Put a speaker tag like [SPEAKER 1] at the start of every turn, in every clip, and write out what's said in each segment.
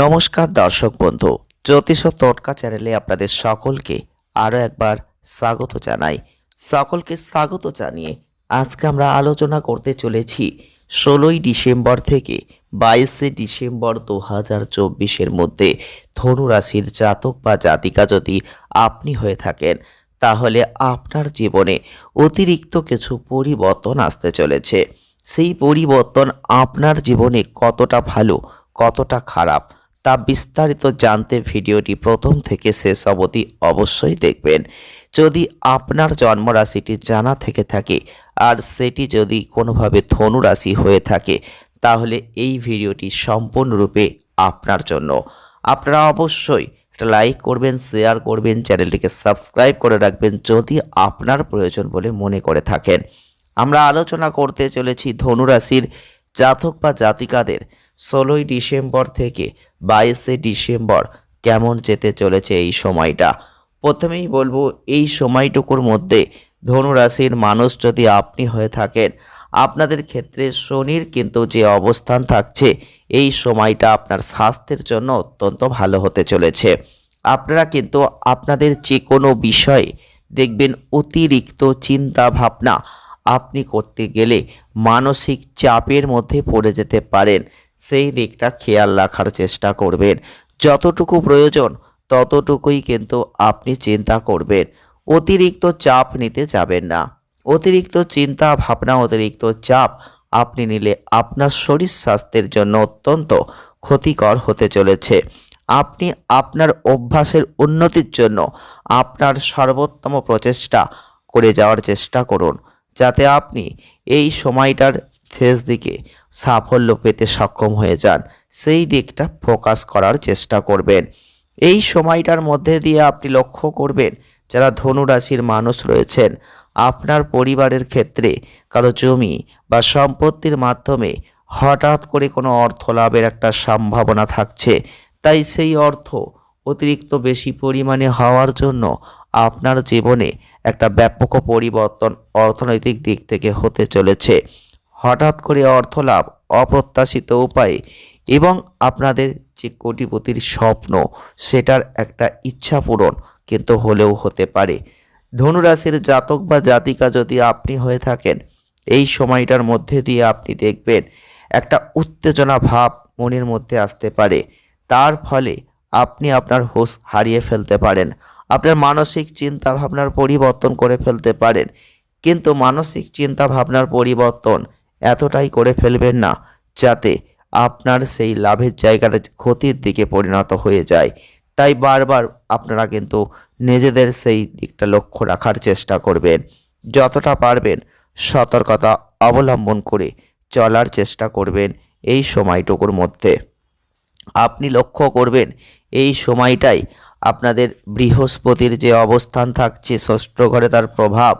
[SPEAKER 1] নমস্কার দর্শক বন্ধু, জ্যোতিষ তটকা চ্যানেলে আপনাদের সকলকে আরও একবার স্বাগত জানাই। সকলকে স্বাগত জানিয়ে আজকে আমরা আলোচনা করতে চলেছি ষোলোই ডিসেম্বর থেকে বাইশে ডিসেম্বর দু হাজার চব্বিশের মধ্যে ধনু রাশির জাতক বা জাতিকা যদি আপনি হয়ে থাকেন, তাহলে আপনার জীবনে অতিরিক্ত কিছু পরিবর্তন আসতে চলেছে। সেই পরিবর্তন আপনার জীবনে কতটা ভালো, কতটা খারাপ তা বিস্তারিত জানতে ভিডিওটি প্রথম থেকে শেষ অবধি অবশ্যই দেখবেন। যদি আপনার জন্মরাশিটি জানা থেকে থাকে আর সেটি যদি কোনোভাবে ধনু রাশি হয়ে থাকে, তাহলে এই ভিডিওটি সম্পূর্ণরূপে আপনার জন্য। আপনারা অবশ্যই একটা লাইক করবেন, শেয়ার করবেন, চ্যানেলটিকে সাবস্ক্রাইব করে রাখবেন যদি আপনার প্রয়োজন বলে মনে করে থাকেন। আমরা আলোচনা করতে চলেছি ধনুরাশির জাতক বা জাতিকাদের ষোলোই ডিসেম্বর থেকে বাইশে ডিসেম্বর কেমন যেতে চলেছে এই সময়টা? প্রথমেই বলব, এই সময়টুকুর মধ্যে ধনুরাশির মানুষ যদি আপনি হয়ে থাকেন, আপনাদের ক্ষেত্রে শনির কিন্তু যে অবস্থান থাকছে, এই সময়টা আপনার স্বাস্থ্যের জন্য অত্যন্ত ভালো হতে চলেছে। আপনারা কিন্তু আপনাদের যে কোনো বিষয়ে দেখবেন অতিরিক্ত চিন্তা ভাবনা আপনি করতে গেলে মানসিক চাপের মধ্যে পড়ে যেতে পারেন। সেই দিকটা খেয়াল রাখার চেষ্টা করবেন। যতটুকু প্রয়োজন ততটুকুই কিন্তু আপনি চিন্তা করবেন। অতিরিক্ত চাপ নিতে যাবেন না। অতিরিক্ত চিন্তা, ভাবনা, অতিরিক্ত চাপ আপনি নিলে আপনার শরীর স্বাস্থ্যের জন্য অত্যন্ত ক্ষতিকর হতে চলেছে। আপনি আপনার অভ্যাসের উন্নতির জন্য আপনার সর্বোত্তম প্রচেষ্টা করে যাওয়ার চেষ্টা করুন। যাতে আপনি এই সময়টার শেষ দিকে সাফল্য পেতে সক্ষম হয়ে যান। সেই দিকটা ফোকাস করার চেষ্টা করবেন। এই সময়টার মধ্যে দিয়ে আপনি লক্ষ্য করবেন, যারা ধনুরাশির মানুষ রয়েছেন, আপনার পরিবারের ক্ষেত্রে কারও জমি বা সম্পত্তির মাধ্যমে হঠাৎ করে কোনো অর্থ লাভের একটা সম্ভাবনা থাকছে। তাই সেই অর্থ অতিরিক্ত বেশি পরিমাণে হওয়ার জন্য আপনার জীবনে একটা ব্যাপক পরিবর্তন অর্থনৈতিক দিক থেকে হতে চলেছে। হঠাৎ করে অর্থ লাভ অপ্রত্যাশিত উপায়ে এবং আপনাদের যে কোটিপতির স্বপ্ন, সেটার একটা ইচ্ছা পূরণ কিন্তু হলেও হতে পারে। ধনুরাশির জাতক বা জাতিকা যদি আপনি হয়ে থাকেন, এই সময়টার মধ্যে দিয়ে আপনি দেখবেন একটা উত্তেজনা ভাব মনের মধ্যে আসতে পারে। তার ফলে আপনি আপনার হোশ হারিয়ে ফেলতে পারেন। আপনার মানসিক চিন্তা ভাবনার পরিবর্তন করে ফেলতে পারেন। কিন্তু মানসিক চিন্তা ভাবনার পরিবর্তন এতটাই করে ফেলবেন না, যাতে আপনার সেই লাভের জায়গাটা ক্ষতির দিকে পরিণত হয়ে যায়। তাই বারবার আপনারা কিন্তু নিজেদের সেই দিকটা লক্ষ্য রাখার চেষ্টা করবেন। যতটা পারবেন সতর্কতা অবলম্বন করে চলার চেষ্টা করবেন এই সময়টুকুর মধ্যে। আপনি লক্ষ্য করবেন এই সময়টাই আপনাদের বৃহস্পতির যে অবস্থান থাকছে, ষষ্ঠ ঘরে তার প্রভাব,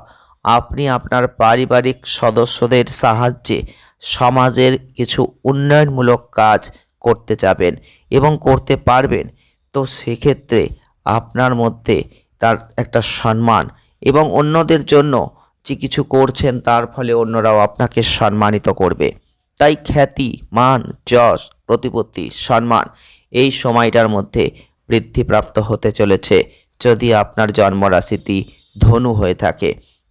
[SPEAKER 1] আপনি আপনার পারিবারিক সদস্যদের সাহায্যে সমাজের কিছু উন্নয়নমূলক কাজ করতে যাবেন এবং করতে পারবেন। তো সেক্ষেত্রে আপনার মধ্যে তার একটা সম্মান এবং অন্যদের জন্য যে কিছু করছেন, তার ফলে অন্যরাও আপনাকে সম্মানিত করবে। তাই খ্যাতি, মান, যশ, প্রতিপত্তি, সম্মান এই সময়টার মধ্যে বৃদ্ধিপ্রাপ্ত হতে চলেছে। যদি আপনার জন্মরাশিটি ধনু হয়ে থাকে,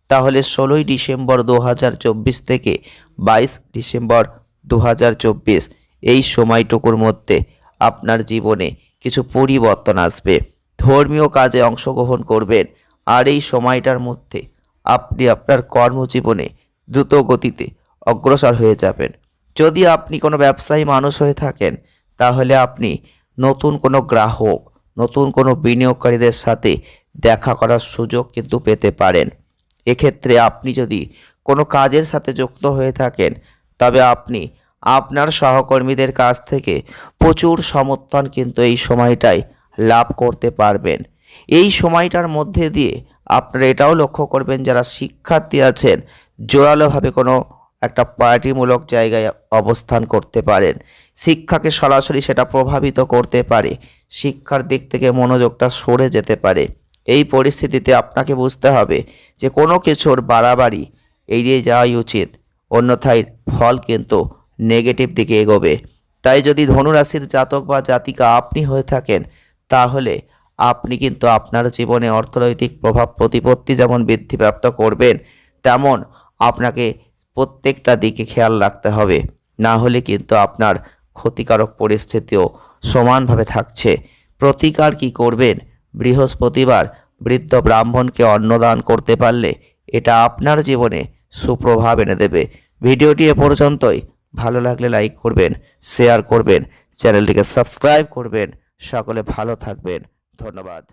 [SPEAKER 1] তাহলে ষোলোই ডিসেম্বর দু হাজার চব্বিশ থেকে বাইশ ডিসেম্বর দু হাজার চব্বিশ, এই সময়টুকুর মধ্যে আপনার জীবনে কিছু পরিবর্তন আসবে। ধর্মীয় কাজে অংশগ্রহণ করবেন, আর এই সময়টার মধ্যে আপনি আপনার কর্মজীবনে দ্রুত গতিতে অগ্রসর হয়ে যাবেন। যদি আপনি কোনো ব্যবসায়ী মানুষ হয়ে থাকেন, তাহলে আপনি নতুন কোনো গ্রাহক নতুন কোনো বিনিয়োগকারীদের সাথে দেখা করার সুযোগ কিন্তু পেতে পারেন। এক্ষেত্রে আপনি যদি কোনো কাজের সাথে যুক্ত হয়ে থাকেন, তবে আপনি আপনার সহকর্মীদের কাছ থেকে প্রচুর সমর্থন কিন্তু এই সময়টায় লাভ করতে পারবেন। এই সময়টার মধ্যে দিয়ে আপনারা এটাও লক্ষ্য করবেন, যারা শিক্ষার্থী আছেন, জোরালোভাবে কোনো একটা পার্টিমূলক জায়গায় অবস্থান করতে পারেন। শিক্ষাকে সরাসরি সেটা প্রভাবিত করতে পারে। শিক্ষার দিক থেকে মনোযোগটা সরে যেতে পারে। এই পরিস্থিতিতে আপনাকে বুঝতে হবে যে কোনো কিছুর বাড়াবাড়ি এড়িয়ে যাওয়াই উচিত। অন্যথায় ফল কিন্তু নেগেটিভ দিকে এগোবে। তাই যদি ধনুরাশির জাতক বা জাতিকা আপনি হয়ে থাকেন, তাহলে আপনি কিন্তু আপনার জীবনে অর্থনৈতিক প্রভাব প্রতিপত্তি যেমন বৃদ্ধিপ্রাপ্ত করবেন, তেমন আপনাকে প্রত্যেকটা দিকে খেয়াল রাখতে হবে। না হলে কিন্তু আপনার ক্ষতিকারক পরিস্থিতিও সমানভাবে থাকছে। প্রতিকার কি করবেন? বৃহস্পতিবার বৃদ্ধ ব্রাহ্মণকে অন্নদান করতে পারলে এটা আপনার জীবনে সুপ্রভাব এনে দেবে। ভিডিওটি এ পর্যন্তই। ভালো লাগলে লাইক করবেন, শেয়ার করবেন, চ্যানেলটিকে সাবস্ক্রাইব করবেন। সকলে ভালো থাকবেন। ধন্যবাদ।